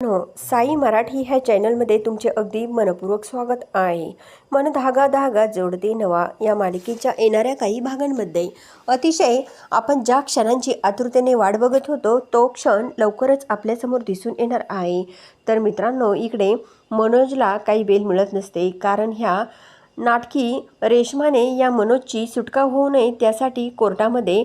No Sai Marathi ह्या चॅनलमध्ये तुमचे अगदी मनपूर्वक स्वागत आहे. मन धागा धागा जोडते नवा या मालिकेच्या येणाऱ्या काही भागांमध्ये. अतिशय आपण ज्या क्षणांची आतुरतेने वाट बघत होतो तो क्षण लवकरच आपल्यासमोर दिसून येणार आहे. तर मित्रांनो इकडे मनोजला काही बेल मिळत नसते कारण ह्या नाटकी रेशमाने या मनोजची सुटका होऊ नये त्यासाठी कोर्टामध्ये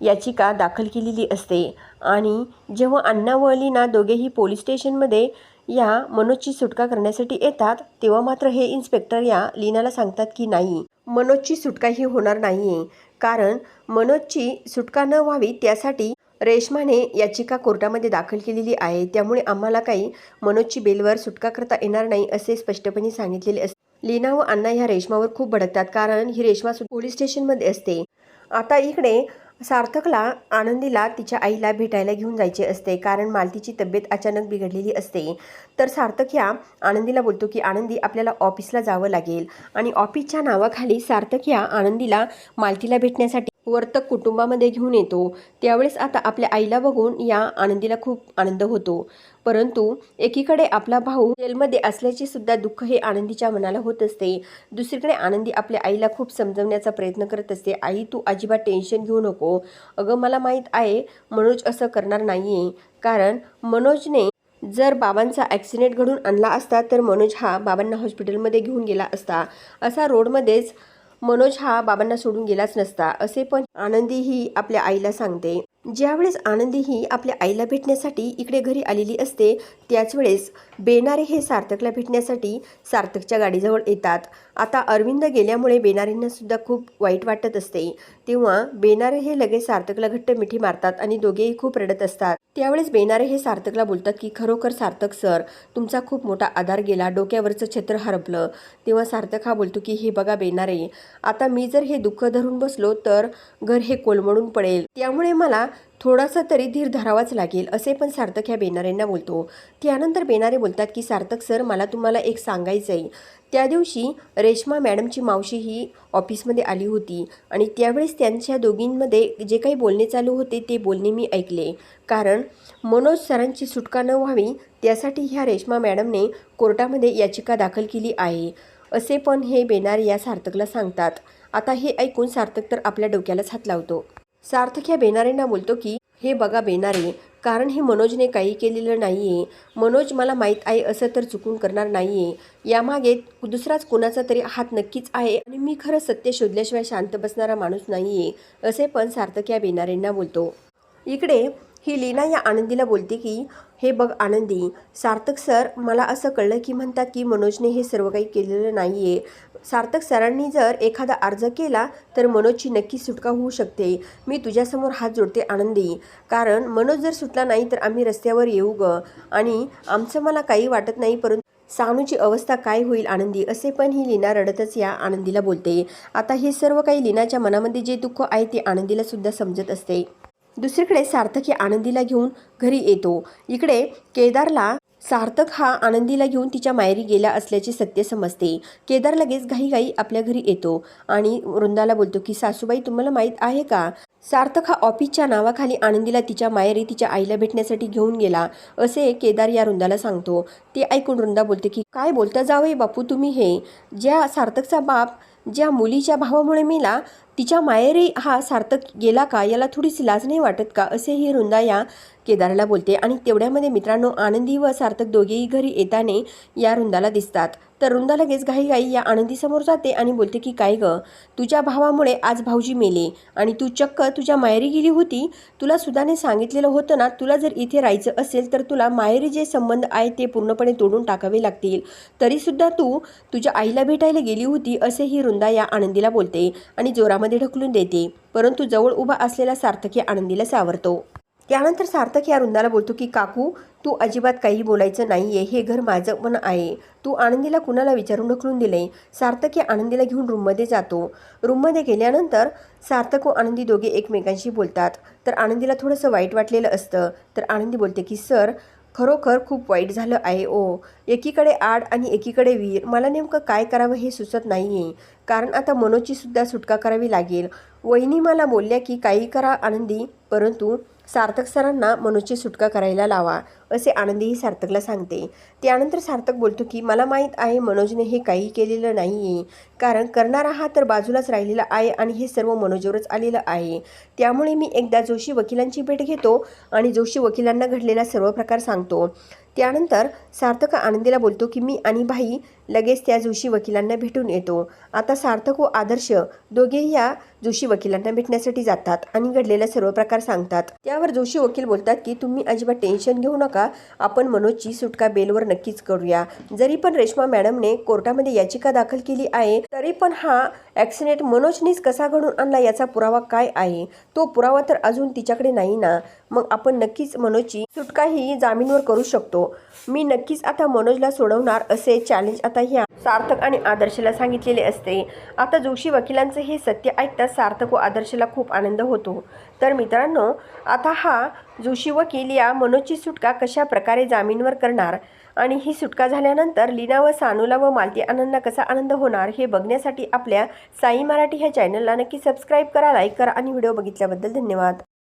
याचिका दाखल केलेली असते. आणि जेव्हा अण्णा व लीना दोघेही पोलीस स्टेशनमध्ये या मनोजची सुटका करण्यासाठी येतात तेव्हा मात्र हे इन्स्पेक्टर या लीनाला सांगतात की नाही मनोजची सुटका ही होणार नाही आहे कारण मनोजची सुटका न व्हावी त्यासाठी रेशमाने याचिका कोर्टामध्ये दाखल केलेली आहे. त्यामुळे आम्हाला काही मनोजची बेलवर सुटका करता येणार नाही असे स्पष्टपणे सांगितलेले असते. लीना व अण्णा ह्या रेशमावर खूप भडकतात कारण ही रेशमा पोलीस स्टेशनमध्ये असते. आता इकडे सार्थकला आनंदीला तिच्या आईला भेटायला घेऊन जायचे असते कारण मालतीची तब्येत अचानक बिघडलेली असते. तर सार्थक ह्या आनंदीला बोलतो की आनंदी आपल्याला ऑफिसला जावं लागेल. आणि ऑफिसच्या नावाखाली सार्थक ह्या आनंदीला मालतीला भेटण्यासाठी वर्तक कुटुंबामध्ये घेऊन येतो. त्यावेळेस आता आपल्या आईला बघून या आनंदीला खूप आनंद होतो. परंतु एकीकडे आपला भाऊ जेलमध्ये असल्याचे सुद्धा दुःख हे आनंदीच्या मनाला होत असते. दुसरीकडे आनंदी आपल्या आईला खूप समजवण्याचा प्रयत्न करत असते. आई तू अजिबात टेन्शन घेऊ नको. अगं मला माहीत आहे मनोज असं करणार नाही आहे कारण मनोजने जर बाबांचा ॲक्सिडेंट घडून आणला असता तर मनोज हा बाबांना हॉस्पिटलमध्ये घेऊन गेला असता. असा रोडमध्येच मनोज हा बाबांना सोडून गेलाच नसता असे पण आनंदी ही आपल्या आईला सांगते. ज्यावेळेस आनंदी ही आपल्या आईला भेटण्यासाठी इकडे घरी आलेली असते त्याच वेळेस बेनारे हे सार्थकला भेटण्यासाठी सार्थकच्या गाडीजवळ येतात. आता अरविंद गेल्यामुळे बेनारेंनासुद्धा खूप वाईट वाटत असते. तेव्हा बेनारे हे लगेच सार्थकला घट्ट मिठी मारतात आणि दोघेही खूप रडत असतात. त्यावेळेस बेनारे हे सार्थकला बोलतात की खरोखर सार्थक सर. तुमचा खूप मोठा आधार गेला. डोक्यावरचं छत्र हरपलं. तेव्हा सार्थक हा बोलतो की हे बघा बेनारे आता मी जर हे दुःख धरून बसलो तर घर हे कोलमडून पडेल. त्यामुळे मला थोडासा तरी धीर धरावाच लागेल असे पण सार्थक ह्या बेनारेंना बोलतो. त्यानंतर बेनारे बोलतात की सार्थक सर मला तुम्हाला एक सांगायचं आहे त्या दिवशी रेश्मा मॅडमची मावशी ही ऑफिसमध्ये आली होती आणि त्यावेळेस त्यांच्या दोघींमध्ये जे काही बोलणे चालू होते ते बोलणे मी ऐकले. कारण मनोज सरांची सुटका न व्हावी त्यासाठी ह्या रेश्मा मॅडमने कोर्टामध्ये याचिका दाखल केली आहे. असे पण हे बेनारे या सार्थकला सांगतात. आता हे ऐकून सार्थक तर आपल्या डोक्यालाच हात लावतो. सार्थक ह्या बेनारेंना बोलतो की हे बघा बेनारे कारण हे मनोजने काही केलेलं नाही आहे मनोज मला माहीत आहे असं तर चुकून करणार नाही आहे यामागे दुसराच कुणाचा तरी हात नक्कीच आहे आणि मी खरं सत्य शोधल्याशिवाय शांत बसणारा माणूस नाही आहे असे पण सार्थक या बेनारेंना बोलतो. इकडे ही लीना या आनंदीला बोलते की हे बघ आनंदी सार्थक सर मला असं कळलं की म्हणतात की मनोजने हे सर्व काही केलेलं नाही आहे सार्थक सरांनी जर एखादा अर्ज केला तर मनोजची नक्की सुटका होऊ शकते. मी तुझ्यासमोर हात जोडते आनंदी. कारण मनोज जर सुटला नाही तर आम्ही रस्त्यावर येऊ ग. आणि आमचं मला काही वाटत नाही परंतु सानूची अवस्था काय होईल आनंदी असे पण ही लीना रडतच या आनंदीला बोलते. आता हे सर्व काही लीनाच्या मनामध्ये जे दुःख आहे ते आनंदीला सुद्धा समजत असते. दुसरीकडे सार्थक हे आनंदीला घेऊन घरी येतो. इकडे केदारला सार्थक हा आनंदीला घेऊन तिच्या मायरी गेला असल्याचे सत्य समजते. केदार लगेच घाईघाई आपल्या घरी येतो आणि वृंदाला बोलतो की सासूबाई तुम्हाला माहीत आहे का? सार्थक हा ऑफिसच्या नावाखाली आनंदीला तिच्या मायरी तिच्या आईला भेटण्यासाठी घेऊन गेला. असे केदार या वृंदाला सांगतो. ते ऐकून वृंदा बोलते की काय बोलता जावई बापू तुम्ही हे? ज्या सार्थकचा बाप ज्या मुलीच्या भावामुळे मेला तिच्या मायरी हा सार्थक गेला का? याला थोडीशी लाज नाही वाटत का? असे ही या केदारला बोलते आणि तेवढ्यामध्ये मित्रांनो आनंदी व सार्थक दोघेही घरी येताने या रुंदाला दिसतात. तर रुंदा लगेच घाईघाई या आनंदीसमोर जाते आणि बोलते की काय ग? तुझ्या भावामुळे आज भाऊजी मेले आणि तू चक्क तुझ्या मायरी गेली होती. तुला सुधाने सांगितलेलं होतं ना तुला जर इथे राहायचं असेल तर तुला मायरी जे संबंध आहे ते पूर्णपणे तोडून टाकावे लागतील. तरीसुद्धा तू तुझ्या आईला भेटायला गेली होती असे ही या आनंदीला बोलते आणि जोरामध्ये ढकलून देते. परंतु जवळ उभा असलेला सार्थकी आनंदीला सावरतो. त्यानंतर सार्थक या रुंदाला बोलतो की काकू तू अजिबात काही बोलायचं नाही आहे हे घर माझं पण आहे. तू आनंदीला कुणाला विचारून ढकलून आहे सार्थक या आनंदीला घेऊन रूममध्ये जातो. रूममध्ये गेल्यानंतर सार्थक व आनंदी दोघे एकमेकांशी बोलतात. तर आनंदीला थोडंसं वाईट वाटलेलं असतं. तर आनंदी बोलते की सर खरोखर खूप वाईट झालं आहे ओ. एकीकडे आड आणि एकीकडे वीर. मला नेमकं काय करावं हे सुचत नाही आहे कारण आता मनोची सुद्धा सुटका करावी लागेल. वहिनी मला बोलल्या की काही करा आनंदी. परंतु सार्थक सरांना मनोजची सुटका करायला लावा असे आनंदीही सार्थकला सांगते. त्यानंतर सार्थक बोलतो की मला माहीत आहे मनोजने हे काही केलेलं नाही आहे कारण करणारा हा तर बाजूलाच राहिलेला आहे आणि हे सर्व मनोजवरच आलेलं आहे. त्यामुळे मी एकदा जोशी वकिलांची भेट घेतो आणि जोशी वकिलांना घडलेला सर्व प्रकार सांगतो. त्यानंतर सार्थक आनंदीला बोलतो की मी आणि भाई लगेच त्या जोशी वकिलांना भेटून येतो. आता सार्थक व आदर्श दोघेही या जोशी वकिलांना भेटण्यासाठी जातात आणि घडलेला सर्व प्रकार सांगतात. त्यावर जोशी वकील बोलतात की तुम्ही अजिबात टेन्शन घेऊ नका. आपण मनोजची सुटका बेलवर नक्कीच करूया. जरी पण रेश्मा मॅडमने कोर्टामध्ये याचिका दाखल केली आहे तरी पण हा ॲक्सिडेंट मनोजनीच कसा घडून आणला याचा पुरावा काय आहे? तो पुरावा तर अजून तिच्याकडे नाही ना. मग आपण नक्कीच मनोजची सुटका ही जामीनवर करू शकतो. मी नक्कीच आता मनोजला सोडवणार असे चॅलेंज आता ह्या सार्थक आणि आदर्शला सांगितलेले असते. आता जोशी वकिलांचं हे सत्य ऐकताच सार्थक व आदर्शला खूप आनंद होतो. तर मित्रांनो आता हा जोशी वकील या मनोजची सुटका कशा प्रकारे जामीनवर करणार आणि ही सुटका झाल्यानंतर लीना व सानूला व मालती आनंदला कसा आनंद होणार हे बघण्यासाठी आपल्या साई मराठी ह्या चॅनलला नक्की सबस्क्राईब करा लाईक करा आणि व्हिडिओ बघितल्याबद्दल धन्यवाद.